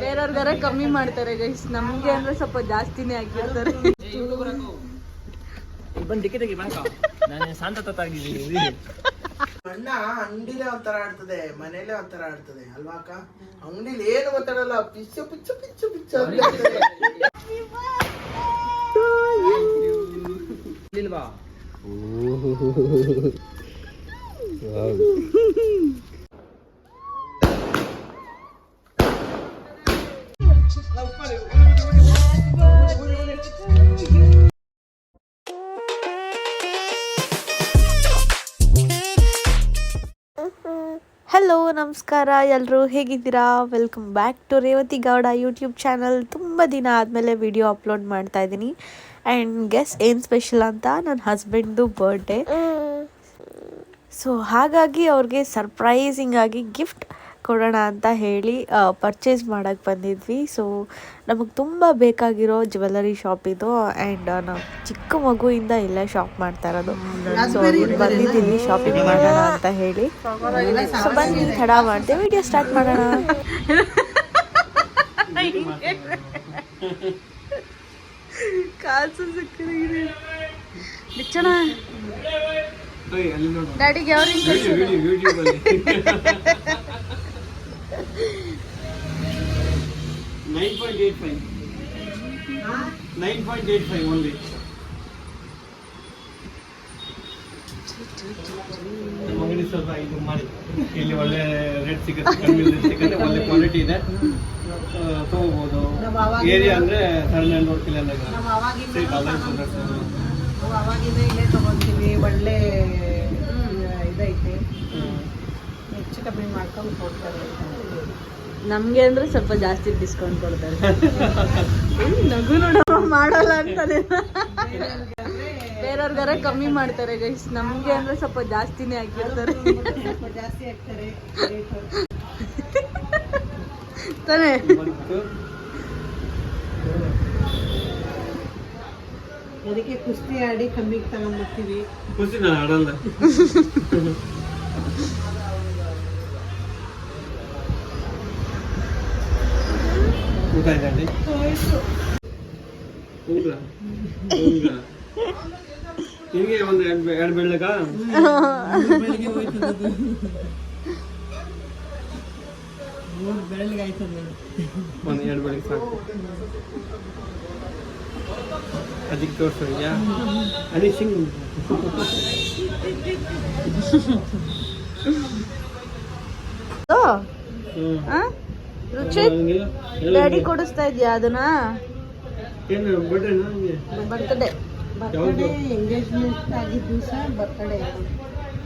ಬೇರೆಯವ್ರಿಗಾರ ಕಮ್ಮಿ ಮಾಡ್ತಾರೆ ಗೈಸ್ ನಮ್ಗೆ ಅಂದ್ರೆ ಸ್ವಲ್ಪ ಜಾಸ್ತಿನೇ ಹಾಕಿರ್ತಾರೆ ಬಂದು ಟಿಕೆಟ್ ತೆಗಿ ಬಂಕ ನಾನು ಶಾಂತ ತತ್ತಾಗಿದ್ದೀನಿ ಅಣ್ಣ ಅಂಗಡಿಲೇ ಒಂಥರ ಆಡ್ತದೆ ಮನೇಲೆ ಒಂಥರ ಆಡ್ತದೆ ಅಲ್ವಾ ಅಕ್ಕ? ಅಂಗಡಿಲಿ ಏನು ಗೊತ್ತಾಡಲ್ಲ ಪಿಚ್ಚು ಪಿಚ್ಚು ಪಿಚ್ಚು ಪಿಚ್ಚು. ಹಲೋ ನಮಸ್ಕಾರ ಎಲ್ಲರೂ ಹೇಗಿದ್ದೀರಾ? Welcome back to Revathi Gowda YouTube channel ತುಂಬ ದಿನ ಆದಮೇಲೆ ವಿಡಿಯೋ ಅಪ್ಲೋಡ್ ಮಾಡ್ತಾ ಇದ್ದೀನಿ. ಆ್ಯಂಡ್ ಗೆಸ್ ಏನು ಸ್ಪೆಷಲ್ ಅಂತ? ನನ್ನ ಹಸ್ಬೆಂಡ್ದು ಬರ್ಡೇ ಸೊ ಹಾಗಾಗಿ ಅವ್ರಿಗೆ ಸರ್ಪ್ರೈಸಿಂಗ್ ಆಗಿ ಗಿಫ್ಟ್ ಕೊಡೋಣ ಅಂತ ಹೇಳಿ ಪರ್ಚೇಸ್ ಮಾಡೋಕ್ಕೆ ಬಂದಿದ್ವಿ ಸೊ ನಮಗೆ ತುಂಬ ಬೇಕಾಗಿರೋ ಜ್ಯುವೆಲ್ಲರಿ ಶಾಪ್ ಇದು ಆ್ಯಂಡ್ ನಾವು ಚಿಕ್ಕ ಮಗುವಿಂದ ಇಲ್ಲೇ ಶಾಪ್ ಮಾಡ್ತಾ ಇರೋದು ಸೊ ಬಂದಿದ್ದೀನಿ ಶಾಪಿಂಗ್ ಮಾಡೋಣ ಅಂತ ಹೇಳಿ ಸೊ ಬನ್ನಿ ತಡ ಮಾಡ್ತೀವಿ ವಿಡಿಯೋ ಸ್ಟಾರ್ಟ್ ಮಾಡೋಣ ಕಾಸು ಬಿಚ್ಚಣ ಡ್ಯಾಡಿಗೆ ಯಾವ nine point eight five. Nine point eight five only ನಮ್ಮ ಅಂಗಡಿ ಸ್ವಲ್ಪ ಇದು ಮಾಡಿ. ಇಲ್ಲಿ ಒಳ್ಳೆ ರೇಟ್ ಸಿಗುತ್ತೆ ಕಮ್ಮಿ ಸಿಗುತ್ತೆ ಒಳ್ಳೆ ಕ್ವಾಲಿಟಿ ಇದೆ. ತಗೋಬಹುದು ತಗೋಬೋದು. ಏರಿಯಾ ಅಂದ್ರೆ ತರ್ನ ನೋಡ್ ಕಿಲಂದಾಗ ನಾವು ಅವಾಗಿಂದ ಇಲ್ಲೇ ತಗೊಂತೀವಿ ಒಳ್ಳೆ ಇದೈತೆ. ಹೆಚ್ಚು ಕಮ್ಮಿ ಮಾಡ್ಕೊಂಡು ಕೊಡ್ತಾರೆ. ನಮ್ಗೆ ಅಂದ್ರೆ ಸ್ವಲ್ಪ ಜಾಸ್ತಿ ಡಿಸ್ಕೌಂಟ್ ಕೊಡ್ತಾರೆ. ನಗು ನೋಡಮ್ಮ ಮಾಡಲ್ಲ ಅಂತಾನೆ ಬೇರೆಯವ್ರಿಗಾರ ಕಮ್ಮಿ ಮಾಡ್ತಾರೆ ಗೈಸ್ ನಮ್ಗೆ ಅಂದ್ರೆ ಸ್ವಲ್ಪ ಜಾಸ್ತಿನೇ ಹಾಕಿರ್ತಾರೆ. ಸ್ವಲ್ಪ ಜಾಸ್ತಿ ಆಗ್ತಾರೆ ರೇಟು ತಾನೇ? ಅದಕ್ಕೆ ಕುಸ್ತಿ ಆಡಿ ಕಮ್ಮಿಗೆ ತಗೊಂಡ್ಬರ್ತೀವಿ ಕುಸ್ತಿ ನಾನು ಆಡಲ್ಲ. ನಿಮಗೆ ಒಂದು ಎರಡು ಎರಡು ಬೆಳ್ಳಗ? ಮೂರು ಆಯ್ತದೆ. ಒಂದು ಎರಡು ಬೆಳಿಗ್ಗೆ ಸಾಕು. ಅದಕ್ಕೆ ತೋರಿಸ್ತೀಯಾ ಅನಿ ಸಿಂಗ್ ಹ್ಞೂ? ರುಚಿ ಡ್ಯಾಡಿ ಕೊಡಿಸ್ತಾ ಇದೆಯಾ ಅದನ್ನ? ಬರ್ತಡೇ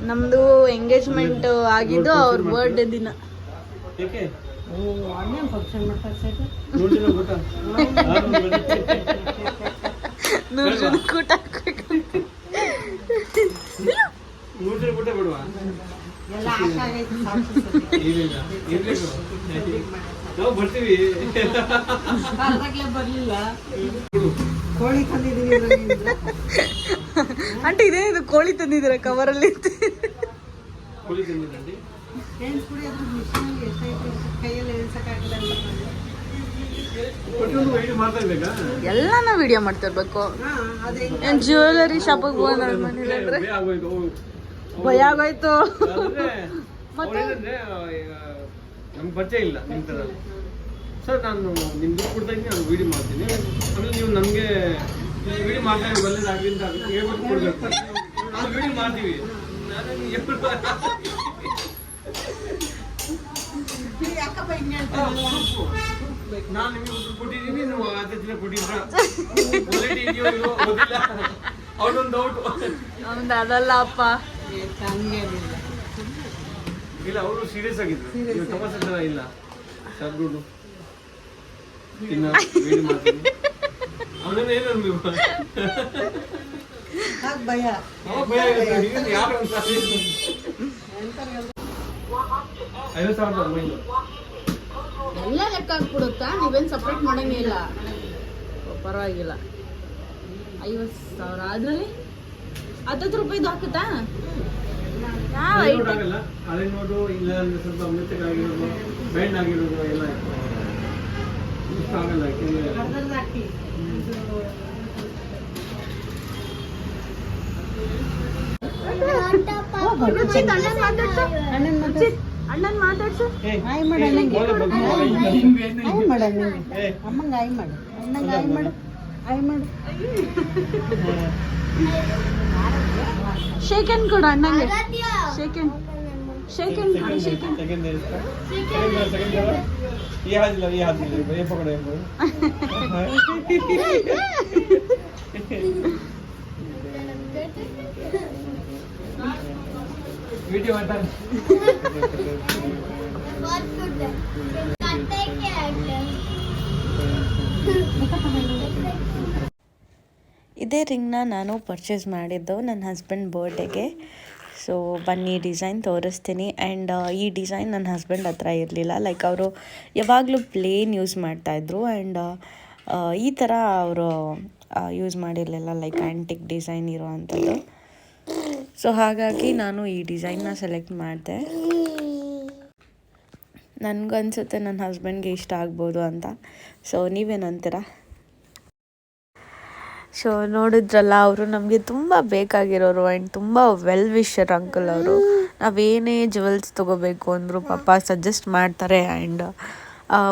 ನಮ್ದು ಎಂಗೇಜ್ಮೆಂಟ್ ಆಗಿದ್ದು ಅವ್ರ ಬರ್ಡೇ ದಿನ. ನೂರು ಜನ ಕೂಟ ಹಾಕ್ಬೇಕಂತ ಬರ್ತೀವಿ. ಅದ್ರಾಗ್ಲೇ ಬರ್ಲಿಲ್ಲ. ಕೋಳಿ ತಂದಿದ್ದೀವಿ ಇದ್ರಾಗಿಂದ. ಆಂಟಿ ಇದೇ ಇದು ಕೋಳಿ ತಂದಿದ್ದೀರ ಕವರಲ್ಲಿ ಕೋಳಿ ಇರ್ಬೇಕಾ? ಎಲ್ಲಾನ ವಿಡಿಯೋ ಮಾಡ್ತಿರ್ಬೇಕು ಏನ್ ಜ್ಯುವೆಲರಿ ಶಾಪಿಗೆ ಹೋಗೋಣ ಭಯ ಆಗೋಯ್ತು. ನಮ್ಗೆ ಪರಿಚಯ ಇಲ್ಲ ನಿಮ್ಮ ಥರ ಸರ್ ನಾನು ನಿಮ್ ದುಡ್ಡು ಕೊಡ್ತಾ ಇದ್ದೀನಿ ನಾನು ವೀಡಿಯೋ ಮಾಡ್ತೀನಿ. ಆಮೇಲೆ ನೀವು ನಮಗೆ ವೀಡಿಯೋ ಮಾಡ್ತಾ ಇದ್ದೀವಿ ಒಳ್ಳೇದಾಗಲಿ ಅಂತ ಹೇಳ್ಬಿಟ್ಟು ಕೊಡ್ಬೇಕು. ನಾವು ವೀಡಿಯೋ ಮಾಡ್ತೀವಿ. ನಾನು ಹೇಳ್ತಾರೆ? ನಾನು ನಿಮಗೆ ದುಡ್ಡು ಕೊಟ್ಟಿದ್ದೀನಿ ನೀವು ಅದೇ ದಿನ ಕೊಟ್ಟಿದ್ರ ಕ್ವಾಲಿಟಿ ಇದೆಯೋ ಗೊತ್ತಿಲ್ಲ. ಅದಲ್ಲ ಅಪ್ಪ ಇಲ್ಲ ಅವರು ಸೀರಿಯಸ್ ಆಗಿದ್ರು. ತಮಾಷೆ ಥರ ಇಲ್ಲ. ಸರ್ ವೇಡಿ ಮಾಡ್ತೀನಿ ಏನು ಅನ್ಬೇಕು ಭಯ. ಭಯ ಆಗುತ್ತೆ. ಈಗ ಯಾರು ಅಂತ ಐವತ್ತು ಸಾವಿರದ ಒಂಬೈನೂರು ಎಲ್ಲ ಲೆಕ್ಕ ಹಾಕ್ಬಿಡುತ್ತಾ? ನೀವೇನ್ ಸಪ್ರೇಟ್ ಮಾಡಂಗೇ ಇಲ್ಲ. ಪರವಾಗಿಲ್ಲ. ಐವತ್ತು ಸಾವಿರ. ಅದ್ರಲ್ಲಿ? ಹತ್ತತ್ತು ರೂಪಾಯಿದು ಹಾಕುತ್ತಾ? ಯಾವ ಹಳೆ ನೋಟ್ ಐಟಮ್ ಆಗಲ್ಲ ಹಳೆ ನೋಟು ಇಲ್ಲ. ಅಂದ್ರೆ ಸ್ವಲ್ಪ ಮೆತ್ತಗಾಗಿರೋದು ಬ್ಯಾಂಡ್ ಆಗಿರೋದು ಎಲ್ಲ ಹಾಕಿ ಇದು ಅಣ್ಣನ್ ಮಾತಾಡ್ಸು ಆಯ್ ಮಾಡ ಆಯ್ ಮಾಡ ಅಮ್ಮಂಗೆ ಆಯ್ ಮಾಡು. ಅಣ್ಣಂಗ ಆಯ್ ಮಾಡು. ಆಯ್ ಮಾಡು. ಶೇಕನ್ ಕೊಡು ಅಣ್ಣಂಗೆ ಶೇಕನ್ ಶೇಕನ್ ಕೊಡು ಶೇಕನ್ ಈ ಹಾದಿಲ್ಲ ಈ ಹಾದಿಲ್ಲ ಏ ಪಕಡ ವಿಡಿಯೋ ಮಾಡ್ತಾನೆ ಕಟ್ಟಕ್ಕೆ ಆಗ್ಲಿ ಇದೇ ರಿಂಗ್ನ ನಾನು ಪರ್ಚೇಸ್ ಮಾಡಿದ್ದು ನನ್ನ ಹಸ್ಬೆಂಡ್ ಬರ್ಡೇಗೆ ಸೊ ಬನ್ನಿ ಡಿಸೈನ್ ತೋರಿಸ್ತೀನಿ. ಆ್ಯಂಡ್ ಈ ಡಿಸೈನ್ ನನ್ನ ಹಸ್ಬೆಂಡ್ ಹತ್ರ ಇರಲಿಲ್ಲ. ಲೈಕ್ ಅವರು ಯಾವಾಗಲೂ ಪ್ಲೇನ್ ಯೂಸ್ ಮಾಡ್ತಾಯಿದ್ರು ಆ್ಯಂಡ್ ಈ ಥರ ಅವರು ಯೂಸ್ ಮಾಡಿರಲಿಲ್ಲ. ಲೈಕ್ ಆ್ಯಂಟಿಕ್ ಡಿಸೈನ್ ಇರುವಂಥದ್ದು ಸೊ ಹಾಗಾಗಿ ನಾನು ಈ ಡಿಸೈನ್ನ ಸೆಲೆಕ್ಟ್ ಮಾಡಿದೆ. ನನಗನ್ಸುತ್ತೆ ನನ್ನ ಹಸ್ಬೆಂಡ್ಗೆ ಇಷ್ಟ ಆಗ್ಬೋದು ಅಂತ. ಸೊ ನೀವೇನಂತೀರಾ? ಸೊ ನೋಡಿದ್ರಲ್ಲ, ಅವರು ನಮಗೆ ತುಂಬ ಬೇಕಾಗಿರೋರು ಆ್ಯಂಡ್ ತುಂಬ ವೆಲ್ ವಿಶರ್ ಅಂಕಲ್ ಅವರು. ನಾವೇನೇ ಜುವೆಲ್ಸ್ ತೊಗೋಬೇಕು ಅಂದರು ಪಾಪ ಸಜೆಸ್ಟ್ ಮಾಡ್ತಾರೆ ಆ್ಯಂಡ್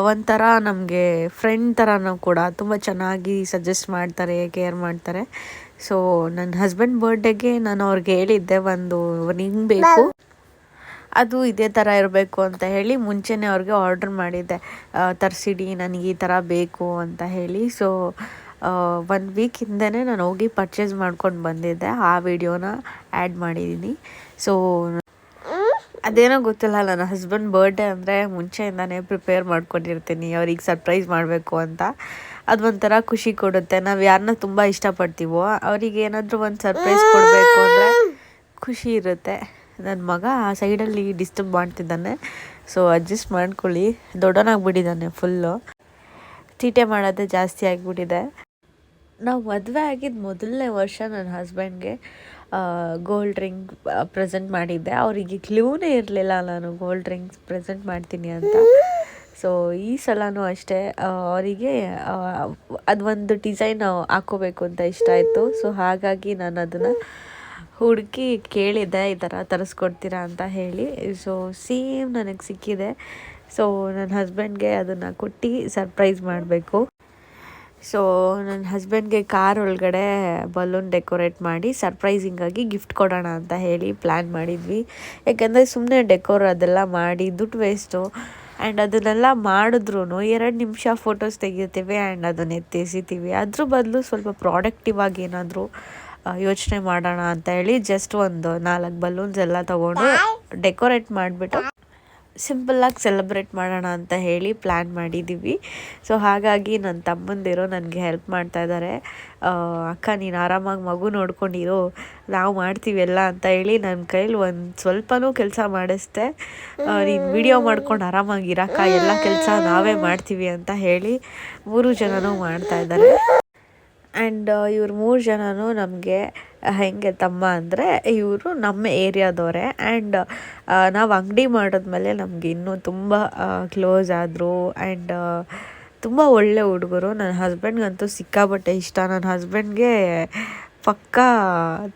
ಒಂಥರ ನಮಗೆ ಫ್ರೆಂಡ್ ಥರನೂ ಕೂಡ ತುಂಬ ಚೆನ್ನಾಗಿ ಸಜೆಸ್ಟ್ ಮಾಡ್ತಾರೆ ಕೇರ್ ಮಾಡ್ತಾರೆ. ಸೊ ನನ್ನ ಹಸ್ಬೆಂಡ್ ಬರ್ಡೇಗೆ ನಾನು ಅವ್ರಿಗೆ ಹೇಳಿದ್ದೆ ಒಂದು ರಿಂಗ್ ಬೇಕು. ಅದು ಇದೇ ಥರ ಇರಬೇಕು ಅಂತ ಹೇಳಿ ಮುಂಚೆನೇ ಅವ್ರಿಗೆ ಆರ್ಡ್ರ್ ಮಾಡಿದ್ದೆ. ತರಿಸಿಡಿ, ನನಗೆ ಈ ಥರ ಬೇಕು ಅಂತ ಹೇಳಿ. ಸೊ ಒನ್ ವೀಕ್ ಹಿಂದೆನೇ ನಾನು ಹೋಗಿ ಪರ್ಚೇಸ್ ಮಾಡ್ಕೊಂಡು ಬಂದಿದ್ದೆ. ಆ ವಿಡಿಯೋನ ಆ್ಯಡ್ ಮಾಡಿದ್ದೀನಿ ಸೊ ಅದೇನೋ ಗೊತ್ತಿಲ್ಲ, ನನ್ನ ಹಸ್ಬೆಂಡ್ ಬರ್ಡೇ ಅಂದರೆ ಮುಂಚೆಯಿಂದನೇ ಪ್ರಿಪೇರ್ ಮಾಡ್ಕೊಂಡಿರ್ತೀನಿ. ಅವ್ರಿಗೆ ಸರ್ಪ್ರೈಸ್ ಮಾಡಬೇಕು ಅಂತ. ಅದು ಒಂಥರ ಖುಷಿ ಕೊಡುತ್ತೆ. ನಾವು ಯಾರನ್ನ ತುಂಬ ಇಷ್ಟಪಡ್ತೀವೋ, ಅವರಿಗೆ ಏನಾದರೂ ಒಂದು ಸರ್ಪ್ರೈಸ್ ಕೊಡಬೇಕು ಅಂದರೆ ಖುಷಿ ಇರುತ್ತೆ. ನನ್ನ ಮಗ ಆ ಸೈಡಲ್ಲಿ ಡಿಸ್ಟರ್ಬ್ ಮಾಡ್ತಿದ್ದಾನೆ. ಸೊ ಅಡ್ಜಸ್ಟ್ ಮಾಡ್ಕೊಳ್ಳಿ. ದೊಡ್ಡವನಾಗ್ಬಿಟ್ಟಿದ್ದಾನೆ ಫುಲ್ಲು ಚೀಟೆ ಮಾಡೋದೇ ಜಾಸ್ತಿ ಆಗಿಬಿಟ್ಟಿದೆ. ನಾವು ಮದುವೆ ಆಗಿದ್ದ ಮೊದಲನೇ ವರ್ಷ ನನ್ನ ಹಸ್ಬೆಂಡ್ಗೆ ಗೋಲ್ಡ್ ರಿಂಗ್ ಪ್ರೆಸೆಂಟ್ ಮಾಡಿದ್ದೆ. ಅವರಿಗೆ ಕ್ಲೂನೇ ಇರಲಿಲ್ಲ ನಾನು ಗೋಲ್ಡ್ ರಿಂಗ್ಸ್ ಪ್ರೆಸೆಂಟ್ ಮಾಡ್ತೀನಿ ಅಂತ. ಸೊ ಈ ಸಲನೂ ಅಷ್ಟೇ. ಅವರಿಗೆ ಅದು ಒಂದು ಡಿಸೈನ್ ಹಾಕೋಬೇಕು ಅಂತ ಇಷ್ಟ ಆಯಿತು. ಸೊ ಹಾಗಾಗಿ ನಾನು ಅದನ್ನು ಹುಡುಕಿ ಕೇಳಿದ್ದೆ, ಈ ಥರ ತರಿಸ್ಕೊಡ್ತೀರಾ ಅಂತ ಹೇಳಿ. ಸೊ ಸೇಮ್ ನನಗೆ ಸಿಕ್ಕಿದೆ. ಸೊ ನನ್ನ ಹಸ್ಬೆಂಡ್ಗೆ ಅದನ್ನು ಕೊಟ್ಟು ಸರ್ಪ್ರೈಸ್ ಮಾಡಬೇಕು. ಸೊ ನನ್ನ ಹಸ್ಬೆಂಡ್ಗೆ ಕಾರ್ ಒಳಗಡೆ ಬಲೂನ್ ಡೆಕೋರೇಟ್ ಮಾಡಿ ಸರ್ಪ್ರೈಸಿಂಗಾಗಿ ಗಿಫ್ಟ್ ಕೊಡೋಣ ಅಂತ ಹೇಳಿ ಪ್ಲ್ಯಾನ್ ಮಾಡಿದ್ವಿ. ಯಾಕೆಂದರೆ ಸುಮ್ಮನೆ ಡೆಕೋರ್ ಅದೆಲ್ಲ ಮಾಡಿ ದುಡ್ಡು ವೇಸ್ಟು ಆ್ಯಂಡ್ ಅದನ್ನೆಲ್ಲ ಮಾಡಿದ್ರೂ ಎರಡು ನಿಮಿಷ ಫೋಟೋಸ್ ತೆಗಿತೀವಿ ಆ್ಯಂಡ್ ಅದನ್ನ ಎತ್ತೆಸಿತೀವಿ. ಅದ್ರ ಬದಲು ಸ್ವಲ್ಪ ಪ್ರಾಡಕ್ಟಿವ್ ಆಗಿ ಏನಾದರೂ ಯೋಚನೆ ಮಾಡೋಣ ಅಂತ ಹೇಳಿ ಜಸ್ಟ್ ಒಂದು ನಾಲ್ಕು ಬಲೂನ್ಸ್ ಎಲ್ಲ ತೊಗೊಂಡು ಡೆಕೋರೇಟ್ ಮಾಡಿಬಿಟ್ಟು ಸಿಂಪಲ್ಲಾಗಿ ಸೆಲೆಬ್ರೇಟ್ ಮಾಡೋಣ ಅಂತ ಹೇಳಿ ಪ್ಲ್ಯಾನ್ ಮಾಡಿದ್ದೀವಿ. ಸೊ ಹಾಗಾಗಿ ನನ್ನ ತಮ್ಮಂದಿರೋ ನನಗೆ ಹೆಲ್ಪ್ ಮಾಡ್ತಾ ಇದ್ದಾರೆ. ಅಕ್ಕ, ನೀನು ಆರಾಮಾಗಿ ಮಗು ನೋಡ್ಕೊಂಡಿರೋ. ನಾವು ಮಾಡ್ತೀವಿ ಎಲ್ಲ ಅಂತ ಹೇಳಿ ನನ್ನ ಕೈಲಿ ಒಂದು ಸ್ವಲ್ಪನೂ ಕೆಲಸ ಮಾಡಿಸ್ದೆ. ನೀನು ವಿಡಿಯೋ ಮಾಡ್ಕೊಂಡು ಆರಾಮಾಗಿರಕ್ಕ. ಎಲ್ಲ ಕೆಲಸ ನಾವೇ ಮಾಡ್ತೀವಿ ಅಂತ ಹೇಳಿ ಮೂರು ಜನನೂ ಮಾಡ್ತಾ ಇದ್ದಾರೆ. ಆ್ಯಂಡ್ ಇವ್ರು ಮೂರು ಜನನೂ ನಮಗೆ ಹೆಂಗೆ ತಮ್ಮ ಅಂದರೆ ಇವರು ನಮ್ಮ ಏರಿಯಾದವರೇ. ಆ್ಯಂಡ್ ನಾವು ಅಂಗಡಿ ಮಾಡಿದ್ಮೇಲೆ ನಮಗೆ ಇನ್ನೂ ತುಂಬ ಕ್ಲೋಸ್ ಆದರು. ಆ್ಯಂಡ್ ತುಂಬ ಒಳ್ಳೆ ಹುಡುಗರು. ನನ್ನ ಹಸ್ಬೆಂಡ್ಗಂತೂ ಸಿಕ್ಕಾಪಟ್ಟೆ ಇಷ್ಟ. ನನ್ನ ಹಸ್ಬೆಂಡ್ಗೆ ಪಕ್ಕಾ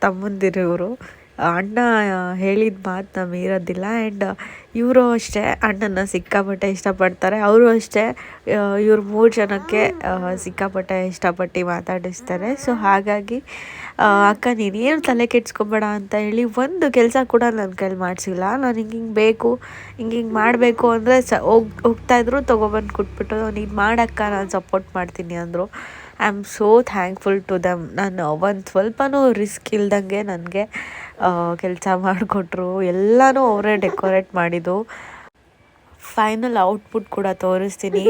ತಮ್ಮಂದಿರು ಇವರು ಅಣ್ಣ ಹೇಳಿದ ಮಾತನ್ನ ಮೀರೋದಿಲ್ಲ. ಆ್ಯಂಡ್ ಇವರು ಅಷ್ಟೇ ಅಣ್ಣನ ಸಿಕ್ಕಾಪಟ್ಟೆ ಇಷ್ಟಪಡ್ತಾರೆ. ಅವರು ಅಷ್ಟೇ ಇವ್ರ ಮೂರು ಜನಕ್ಕೆ ಸಿಕ್ಕಾಪಟ್ಟೆ ಇಷ್ಟಪಟ್ಟು ಮಾತಾಡಿಸ್ತಾರೆ. ಸೊ ಹಾಗಾಗಿ ಅಕ್ಕ ನೀನೇನು ತಲೆ ಕೆಡ್ಸ್ಕೊಬೇಡ ಅಂತ ಹೇಳಿ ಒಂದು ಕೆಲಸ ಕೂಡ ನನ್ನ ಕೈಲಿ ಮಾಡಿಸಿಲ್ಲ. ನಾನು ಹಿಂಗೆ ಹಿಂಗೆ ಬೇಕು, ಹಿಂಗೆ ಹಿಂಗೆ ಮಾಡಬೇಕು ಅಂದರೆ ಸ, ಹೋಗ್ ಹೋಗ್ತಾಯಿದ್ರು ತೊಗೊಬಂದು ಕೊಟ್ಬಿಟ್ಟು, ನೀನು ಮಾಡಕ್ಕ ನಾನು ಸಪೋರ್ಟ್ ಮಾಡ್ತೀನಿ ಅಂದರು. I am so thankful to them ನಾನು ಒಂದು ಸ್ವಲ್ಪನೂ ರಿಸ್ಕ್ ಇಲ್ದಂಗೆ ನನಗೆ ಕೆಲಸ ಮಾಡಿಕೊಟ್ರು. ಎಲ್ಲನೂ ಅವರೇ ಡೆಕೋರೇಟ್ ಮಾಡಿದ್ದು. ಫೈನಲ್ ಔಟ್ಪುಟ್ ಕೂಡ ತೋರಿಸ್ತೀನಿ.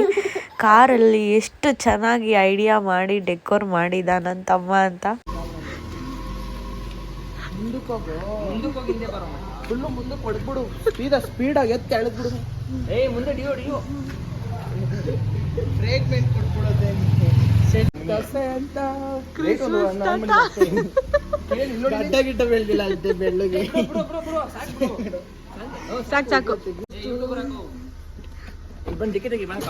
ಕಾರಲ್ಲಿ ಎಷ್ಟು ಚೆನ್ನಾಗಿ ಐಡಿಯಾ ಮಾಡಿ ಡೆಕೋರ್ ಮಾಡಿದ ನನ್ನ ತಮ್ಮ ಅಂತ. ಮುಂದಕ್ಕೆ ಹೋಗಿ. ಹಿಂದೆ ಬರೋ ಫುಲ್ಲು ಮುಂದಕ್ಕೆ ಹೊಡೆದ್ಬಿಡು. ಸ್ಪೀಡ ಸ್ಪೀಡಾಗಿ ಎತ್ತಿ ಎಳೆದ್ಬಿಡು ಏ ಮುಂದೆ ಡಿಯೋ ಡಿಯೋ ಬ್ರೇಕ್ ಮೇಲೆ ಕೊಟ್ಬಿಡೋದೆ ಕಸೆ ಅಂತ ಗಡ್ಡ ಗಿಡ್ಡ ಬೆಳ್ದಿಲ್ಲ ಅಂತೆ ಬೆಳ್ಳಗೆ. ಸಾಕು. ಸಾಕು ಬಂದು ಡಿಕ್ಕಿ ತೆಗಿ ಬಾಕ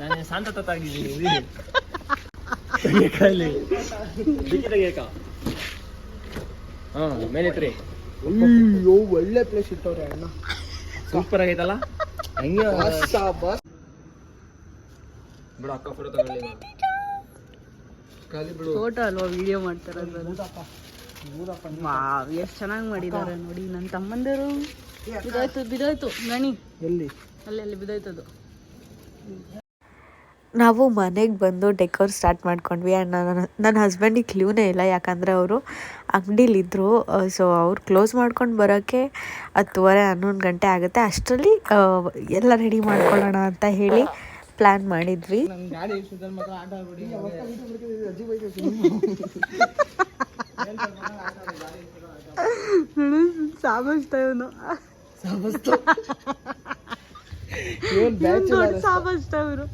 ನಾನು ಶಾಂತ ತತ್ತಾಗಿದ್ದೀನಿ ತೆಗಿಯಕಾಲಿ ಬಿಕ್ಕಿ ತೆಗಿಯಕ ಹಾಂ ಮೇಲೆ ಅಯ್ಯೋ ಒಳ್ಳೆ ಪ್ಲೇಸ್ ಇಟ್ಟವ್ರೆ ಅಣ್ಣ. ಸೂಪರ್ ಆಗೈತಲ್ಲ? ಹೆಂಗೆ? ಬಸ್ ಬಸ್. ಬಿಡು ಅಕ್ಕ ಫೋಟೋ ತಗೊಳ್ಳಿ. ಖಾಲಿ ಬಿಡು. ಫೋಟೋ ಅಲ್ವಾ ವಿಡಿಯೋ ಮಾಡ್ತಾರೆ ವಾವ್ ಎಷ್ಟು ಚೆನ್ನಾಗಿ ಮಾಡಿದ್ದಾರೆ ನೋಡಿ ನನ್ನ ತಮ್ಮಂದಿರು. ಬಿದೋಯ್ತು ಬಿದೋಯ್ತು. ಗಣಿ ಎಲ್ಲಿ? ಅಲ್ಲಿ ಅಲ್ಲಿ ಬಿದೋಯ್ತದು. ನಾವು ಮನೆಗೆ ಬಂದು ಡೆಕೋರ್ ಸ್ಟಾರ್ಟ್ ಮಾಡ್ಕೊಂಡ್ವಿ ಆ್ಯಂಡ್ ನನ್ನ ನನ್ನ ಹಸ್ಬೆಂಡಿಗೆ ಕ್ಲೂನೇ ಇಲ್ಲ ಯಾಕಂದರೆ ಅವರು ಅಂಗಡಿಲಿದ್ದರು ಸೊ ಅವ್ರು ಕ್ಲೋಸ್ ಮಾಡ್ಕೊಂಡು ಬರೋಕ್ಕೆ ಹತ್ತುವರೆ ಹನ್ನೊಂದು ಗಂಟೆ ಆಗುತ್ತೆ. ಅಷ್ಟರಲ್ಲಿ ಎಲ್ಲ ರೆಡಿ ಮಾಡ್ಕೊಳ್ಳೋಣ ಅಂತ ಹೇಳಿ ಪ್ಲ್ಯಾನ್ ಮಾಡಿದ್ವಿ. ಸಾಬಸ್ತ ಇವನು. ಇವನ್ ಬ್ಯಾಚುಲರ್ ಸಾಬಸ್ತ ಇವರು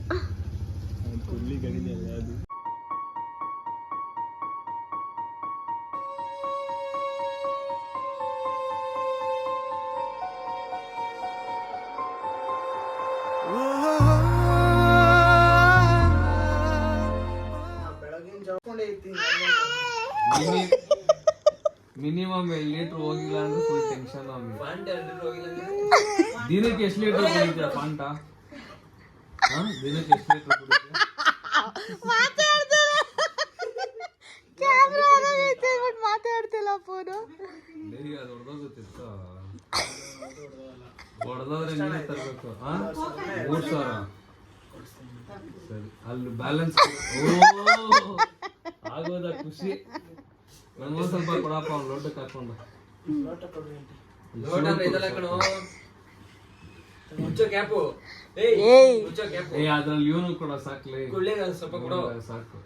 ದಿನಕ್ಕೆ ಎಷ್ಟು ಲೀಟರ್ ಕುಡಿತೀಯ ಫಾಂಟ? ಹಾ? ದಿನಕ್ಕೆ ಎಷ್ಟು ಲೀಟರ್ ಕುಡಿತೀಯ ಮಾತಾಡ್ತಿಲ್ಲ. ಫೋನು. ಡೈಲಿ ಅದು ಹೊಡೆದೋಗುತ್ತಿತ್ತು ಹೊಡೆದೋದ್ರೆ ನೀನೇ ತರಬೇಕು. ಹಾ? ಮೂರು ಸಾವಿರ. ಸರಿ ಅಲ್ಲಿ ಬ್ಯಾಲೆನ್ಸ್ ಓ ಆಗೋದ ಖುಷಿ. ಸ್ವಲ್ಪ ಕೊಡಪ್ಪ ಅವ್ನು ಲೋಟಕ್ಕೆ ಹಾಕೊಂಡು ಲೋಟ ಲೋಟ ಇದೆಲ್ಲ ಕಣೋ ಮುಚ್ಚೋ ಕ್ಯಾಪು ಮುಚ್ಚೋ ಕ್ಯಾಪು ಏ ಅದ್ರಲ್ಲಿ ಇವನು ಕೂಡ ಸಾಕ್ಲಿ. ಸ್ವಲ್ಪ ಕೊಡು. ಸಾಕು.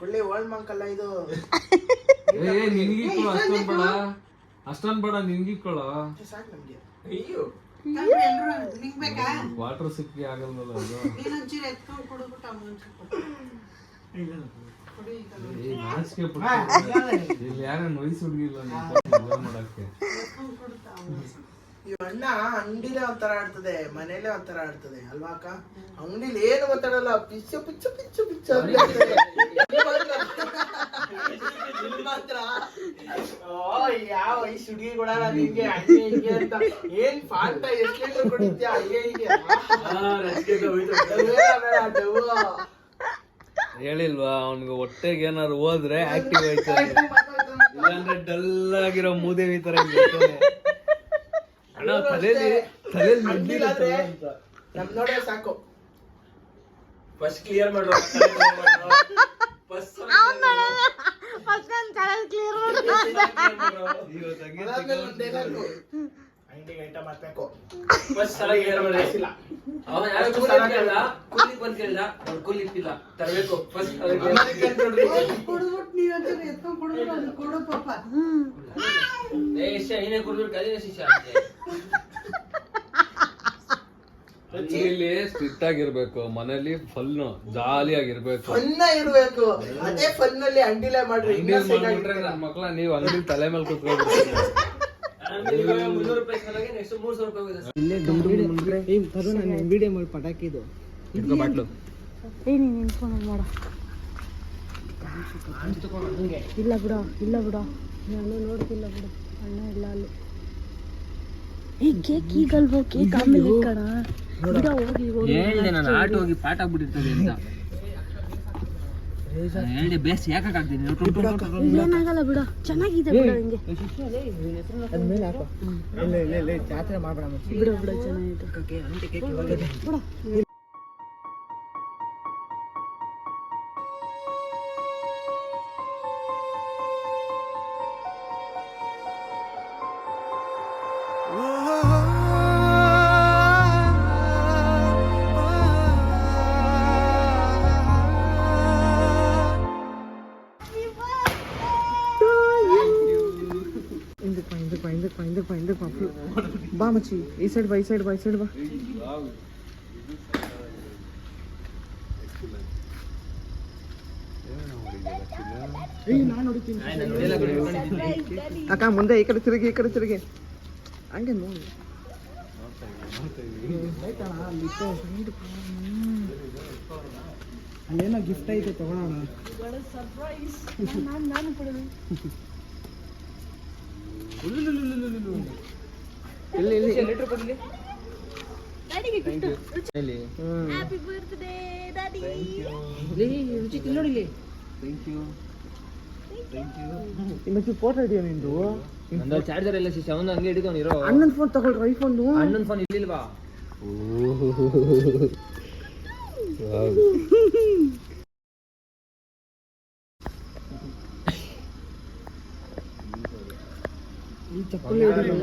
ಕೊಳ್ಳಿ ಓಲ್ಡ್ ಮಂಕಲ್ಲ ಇದು. ಏ ಅಷ್ಟೊಂದ್ ಬೇಡ. ಅಷ್ಟೊಂದ್ ಬೇಡ ಸಾಕು ನಮ್ಗೆ. ಅಯ್ಯೋ. ವಾಟರ್ ಸಿಕ್ಕಿ ಆಗಲ್ವಲ್ಲ ಅದು. ಇಲ್ಲಿ ಯಾರು ವಯಸ್ಸು ಹುಡುಗಿಲ್ಲ ಮಾಡಕ್ಕೆ? ಈ ಅಣ್ಣ ಅಂಗಡಿಲೇ ಒಂಥರ ಆಡ್ತದೆ ಮನೇಲೆ ಒಂಥರ ಆಡ್ತದೆ ಅಲ್ವಾ ಅಕ್ಕ? ಅಂಗಡಿಲಿ ಏನು ಗೊತ್ತಾಡಲ್ಲ ಪಿಚ್ಚು ಪಿಚ್ಚು ಪಿಚ್ಚು ಪಿಚ್ಚು ಮಾತ್ರ. ಓ, ಯಾವ ಈ ಸುಡಿ ಕೊಡಲ್ಲ ನಿಂಗೆ ಹಂಗೆ ಹಿಂಗೆ ಅಂತ. ಏನ್ ಪಾಠ ಎಷ್ಟು ಲೀಟರ್ ಕುಡಿತ್ಯಾ? ಹಂಗೆ ಹಿಂಗೆ. ಬೇಡ, ಬೇಡ, ಡವ್ವು. ಹೇಳಿಲ್ವಾ ಅವನಿಗೆ ಹೊಟ್ಟೆಗೆ ಏನಾದ್ರು ಹೋದ್ರೆ ಆಕ್ಟಿವ್ ಆಯ್ತಾರೆ ಇಲ್ಲಾಂದ್ರೆ ಡಲ್ ಆಗಿರೋ ಮೂದೇವಿ ತರ ನಮ್ ನೋಡೇ ಸಾಕು. ಫಸ್ಟ್ ಕ್ಲಿಯರ್ ಮಾಡು ಫಸ್ಟ್ ಒಂದ್ dialogue. ಅಂಗಡಿಗೆ ಐಟಮ್ ಹಾಕ್ಬೇಕು. ಫಸ್ಟ್ ಸಲ ಕ್ಲಿಯರ್ ಮಾಡಿ ಅವನ ಯಾರೋ ಸಲ ಕೇಳ್ದ? ಕೂಲಿ ಬಂದ್ ಕೇಳ್ದ? ಅವ್ನು ಕೂಲಿ ಇಟ್ಟಿಲ್ಲ. ತರಬೇಕು. ಫಸ್ಟ್ ಅಮೆರಿಕನ್ ನೋಡ್ರಿ ಕುಡಿದ್ಬಿಟ್ಟು ನೀವೊಂಚೂರು ಎತ್ಕೊಂಡು ಕುಡಿದ್ಬಿಟ್ಟು ಅವ್ನು ಕೊಡು ಪಾಪ. ಏ ಶಿಷ್ಯ ನೀನೇ ಕುಡಿದ್ಬಿಟ್ಟು ಅದೇನೇ ಶಿಷ್ಯ ಇಲ್ಲಿ ಸ್ಟ್ರಿಕ್ಟ್ ಆಗಿರ್ಬೇಕು. ಮನೇಲಿ ಫಲ್ ಜಾಲಿ ಆಗಿರ್ಬೇಕು ಫನ್ನ ಇರ್ಬೇಕು. ಅದೇ ಫನ್ ಅಂಡಿಲೇ ಮಾಡ್ರಿ. ಮಕ್ಕಳ ಆಗಿರ್ತಾರೆ. ಮಕ್ಳ ನೀವು ಅಂಗಡಿ ತಲೆ ಮೇಲೆ ಕುತ್ಕೊಳ್ಬೇಕು ಇಟ್ಕೋ ಬಾಟ್ಲು ನೀನು ಮಾಡ ಇಲ್ಲ ಬಿಡ ಇಲ್ಲ ಬಿಡ ನಾನು ನೋಡ್ತಿಲ್ಲ ಬಿಡು ಅಣ್ಣ ಇಲ್ಲ ಅಲ್ಲಿ ಕೇಕ್ ಈಗಲ್ವೋ ಕೇಕ್ ಆಮೇಲೆ ಕಣ ಬಿಡ ಹೋಗಿ ಹೋಗಿ ಹೇಳ್ದೆ ನಾನು ಆಟ ಹೋಗಿ ಪಾಠ ಆಗ್ಬಿಟ್ಟಿರ್ತದೆ ಅಂತ ಹೇಳ್ದೆ ಬೇಸ್ ಯಾಕಾಗ್ತೀನಿ ಏನಾಗಲ್ಲ ಬಿಡ. ಚೆನ್ನಾಗಿದೆ ಬಿಡ ಹಿಂಗೆ. ಬಿಡ ಬಿಡ ಚೆನ್ನಾಗಿದೆ ಬಾ ಮಚ್ಚಿ ಈ ಸೈಡ್ ಬಾ ಈ ಸೈಡ್ ಬಾ ಈ ಸೈಡ್ ಬಾ ಅಕ್ಕ ಮುಂದೆ ಈ ಕಡೆ ತಿರುಗಿ ಈ ಕಡೆ ತಿರುಗಿ. ಹಂಗೆ ನೋಡಿ. ಅಲ್ಲೇನೋ ಗಿಫ್ಟ್ ಐತೆ ತಗೊಳ್ಳೋಣ ನಾನು ನಾನು ಕೊಡೋದು ಡ್ಯಾಡಿಗೆ ಗಿಫ್ಟ್ ಹ್ಯಾಪಿ ಬರ್ತ್ಡೇ ಡ್ಯಾಡಿ ನಿಮಗೆ ಫೋಟೋ ಇದೆಯಾ ನಿಂದು. ನಂದು ಚಾರ್ಜರ್ ಎಲ್ಲ ಶಿಷ್ಯ ಅವನು ಹಂಗೆ ಇರೋ. ಅಣ್ಣನ ಫೋನ್ ತಗೊಳ್ರಿ ಐಫೋನ್ ಅಣ್ಣನ ಫೋನ್ ಇರ್ಲಿಲ್ವಾ? ಈ ಚಪ್ಪಲಿ ಹೊಡಿಯೋ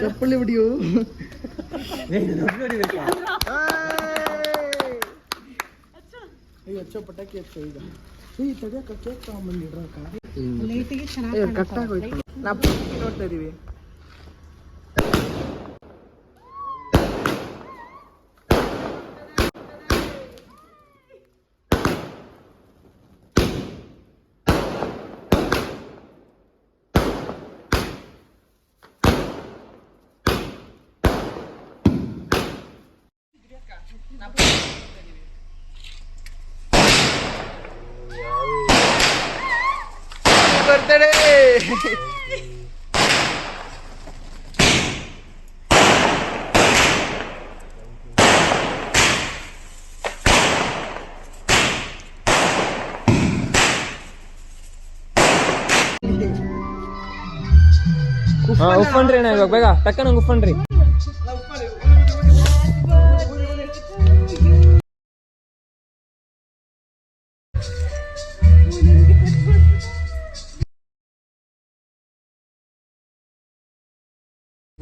ಚಪ್ಪಲಿ ಹೊಡಿಯು ಅಯ್ಯೋ ಹಚ್ಚೋ ಪಟಾಕಿ ಹಚ್ಚೋ ಈಗ ಈ ತಡಿಯಕ್ಕ ಕೇಕ್ ತಗೊಂಬಂದಿಡ್ರಕ್ಕ ಲೈಟಿಗೆ ಚೆನ್ನಾಗಿ ಕಟ್ಟಾಗೋಯ್ತು ನಾವು ನೋಡ್ತಾ ಇದೀವಿ ಬರ್ತಡೆ ಉಪ್ಪಣ್ರಿ ಅಣ್ಣ ಇವಾಗ ಬೇಗ ಟಕ್ಕನ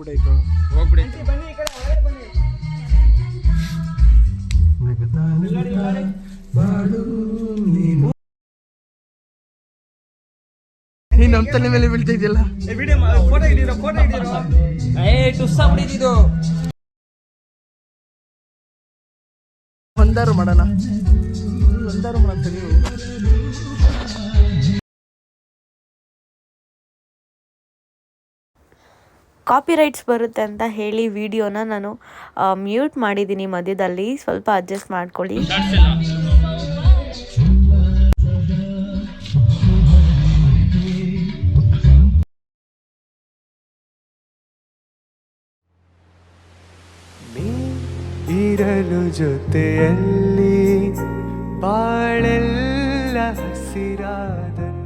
ಉಪ್ಪಣ್ರಿ ಹೋಗ್ಬಿಡಿ ನೀನ್ ನಮ್ಮ ತಲೆ ಮೇಲೆ ಬೀಳ್ತಾ ಇದೆಯಲ್ಲ ಏ ಟುಸ್ಸ ಬಿಡಿದಿದ್ದು ಒಂದಾರು ಮಾಡೋಣ. ಒಂದಾರು ಮಾಡೋಣ ಕಾಪಿರೈಟ್ಸ್ ಬರುತ್ತೆ ಅಂತ ಹೇಳಿ ವಿಡಿಯೋನ ನಾನು ಮ್ಯೂಟ್ ಮಾಡಿದ್ದೀನಿ ಮಧ್ಯದಲ್ಲಿ. ಸ್ವಲ್ಪ ಅಡ್ಜಸ್ಟ್ ಮಾಡ್ಕೊಳ್ಳಿ. ಇರಲು ಜೊತೆಯಲ್ಲಿ ಬಾಳೆಲ್ಲ ಹಸಿರಾದಂತೆ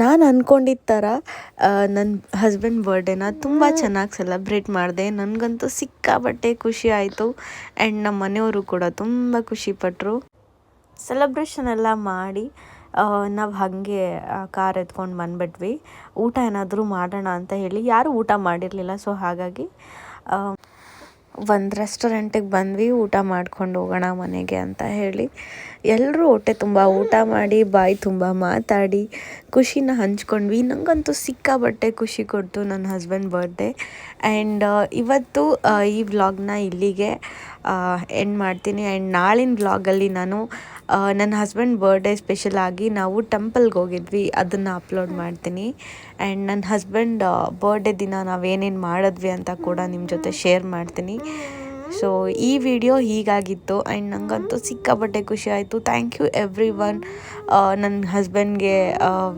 ನಾನು ಅಂದ್ಕೊಂಡಿದ್ದ ಥರ ನನ್ನ ಹಸ್ಬೆಂಡ್ ಬರ್ಡೇನ ತುಂಬ ಚೆನ್ನಾಗಿ ಸೆಲೆಬ್ರೇಟ್ ಮಾಡಿದೆ. ನನಗಂತೂ ಸಿಕ್ಕಾಬಟ್ಟೆ ಖುಷಿ ಆಯಿತು. ಆ್ಯಂಡ್ ನಮ್ಮ ಮನೆಯವರು ಕೂಡ ತುಂಬ ಖುಷಿಪಟ್ಟರು ಸೆಲೆಬ್ರೇಷನ್ ಎಲ್ಲ ಮಾಡಿ ನಾವು ಹಾಗೆ ಕಾರ್ ಎತ್ಕೊಂಡು ಬಂದ್ಬಿಟ್ವಿ. ಊಟ ಏನಾದರೂ ಮಾಡೋಣ ಅಂತ ಹೇಳಿ. ಯಾರೂ ಊಟ ಮಾಡಿರಲಿಲ್ಲ ಸೊ ಹಾಗಾಗಿ ಒಂದು ರೆಸ್ಟೋರೆಂಟಿಗೆ ಬಂದ್ವಿ ಊಟ ಮಾಡ್ಕೊಂಡು ಹೋಗೋಣ ಮನೆಗೆ ಅಂತ ಹೇಳಿ. ಎಲ್ಲರೂ ಹೊಟ್ಟೆ ತುಂಬ ಊಟ ಮಾಡಿ ಬಾಯಿ ತುಂಬ ಮಾತಾಡಿ ಖುಷಿನ ಹಂಚ್ಕೊಂಡ್ವಿ. ನನಗಂತೂ ಸಿಕ್ಕಾಬಟ್ಟೆ ಖುಷಿ ಕೊಡ್ತು ನನ್ನ ಹಸ್ಬೆಂಡ್ ಬರ್ಡೇ ಆ್ಯಂಡ್ ಇವತ್ತು ಆ, ಈ ವ್ಲಾಗ್ನ ಇಲ್ಲಿಗೆ ಎಂಡ್ ಮಾಡ್ತೀನಿ. ಆ್ಯಂಡ್ ನಾಳಿನ ವ್ಲಾಗಲ್ಲಿ ನಾನು ನನ್ನ ಹಸ್ಬೆಂಡ್ ಬರ್ಡೇ ಸ್ಪೆಷಲ್ ಆಗಿ ನಾವು ಟೆಂಪಲ್ಗೆ ಹೋಗಿದ್ವಿ. ಅದನ್ನು ಅಪ್ಲೋಡ್ ಮಾಡ್ತೀನಿ. ಆ್ಯಂಡ್ ನನ್ನ ಹಸ್ಬೆಂಡ್ ಬರ್ಡೇ ದಿನ ನಾವೇನೇನು ಮಾಡಿದ್ವಿ ಅಂತ ಕೂಡ ನಿಮ್ಮ ಜೊತೆ ಶೇರ್ ಮಾಡ್ತೀನಿ. ಸೊ ಈ ವಿಡಿಯೋ ಹೀಗಾಗಿತ್ತು. ಆ್ಯಂಡ್ ನನಗಂತೂ ಸಿಕ್ಕಾಪಟ್ಟೆ ಖುಷಿ ಆಯಿತು. ಥ್ಯಾಂಕ್ ಯು ಎವ್ರಿ ಒನ್ ನನ್ನ ಹಸ್ಬೆಂಡ್ಗೆ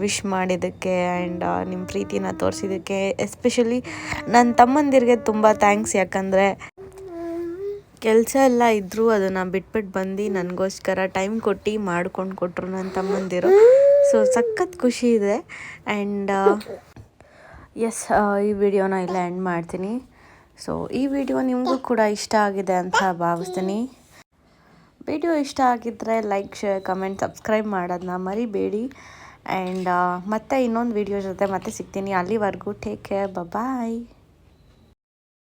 ವಿಶ್ ಮಾಡಿದ್ದಕ್ಕೆ ಆ್ಯಂಡ್ ನಿಮ್ಮ ಪ್ರೀತಿನ ತೋರಿಸಿದ್ದಕ್ಕೆ ಎಸ್ಪೆಷಲಿ ನನ್ನ ತಮ್ಮಂದಿರಿಗೆ ತುಂಬ ಥ್ಯಾಂಕ್ಸ್ ಯಾಕಂದರೆ ಕೆಲಸ ಎಲ್ಲ ಇದ್ದರೂ ಅದನ್ನು ಬಿಟ್ಬಿಟ್ಟು ಬಂದು ನನಗೋಸ್ಕರ ಟೈಮ್ ಕೊಟ್ಟು ಮಾಡ್ಕೊಂಡು ಕೊಟ್ಟರು ನನ್ನ ತಮ್ಮಂದಿರು. ಸೊ ಸಖತ್ ಖುಷಿ ಇದೆ. ಆ್ಯಂಡ್ ಎಸ್ ಈ ವಿಡಿಯೋನ ಇಲ್ಲ ಎಂಡ್ ಮಾಡ್ತೀನಿ. ಸೊ ಈ ವಿಡಿಯೋ ನಿಮಗೂ ಕೂಡ ಇಷ್ಟ ಆಗಿದೆ ಅಂತ ಭಾವಿಸ್ತೀನಿ. ವಿಡಿಯೋ ಇಷ್ಟ ಆಗಿದ್ದರೆ ಲೈಕ್ ಶೇರ್ ಕಮೆಂಟ್ ಸಬ್ಸ್ಕ್ರೈಬ್ ಮಾಡೋದನ್ನ ಮರಿಬೇಡಿ. ಆ್ಯಂಡ್ ಮತ್ತೆ ಇನ್ನೊಂದು ವಿಡಿಯೋ ಜೊತೆ ಮತ್ತೆ ಸಿಗ್ತೀನಿ. ಅಲ್ಲಿವರೆಗೂ ಟೇಕ್ ಕೇರ್ ಬಾಯ್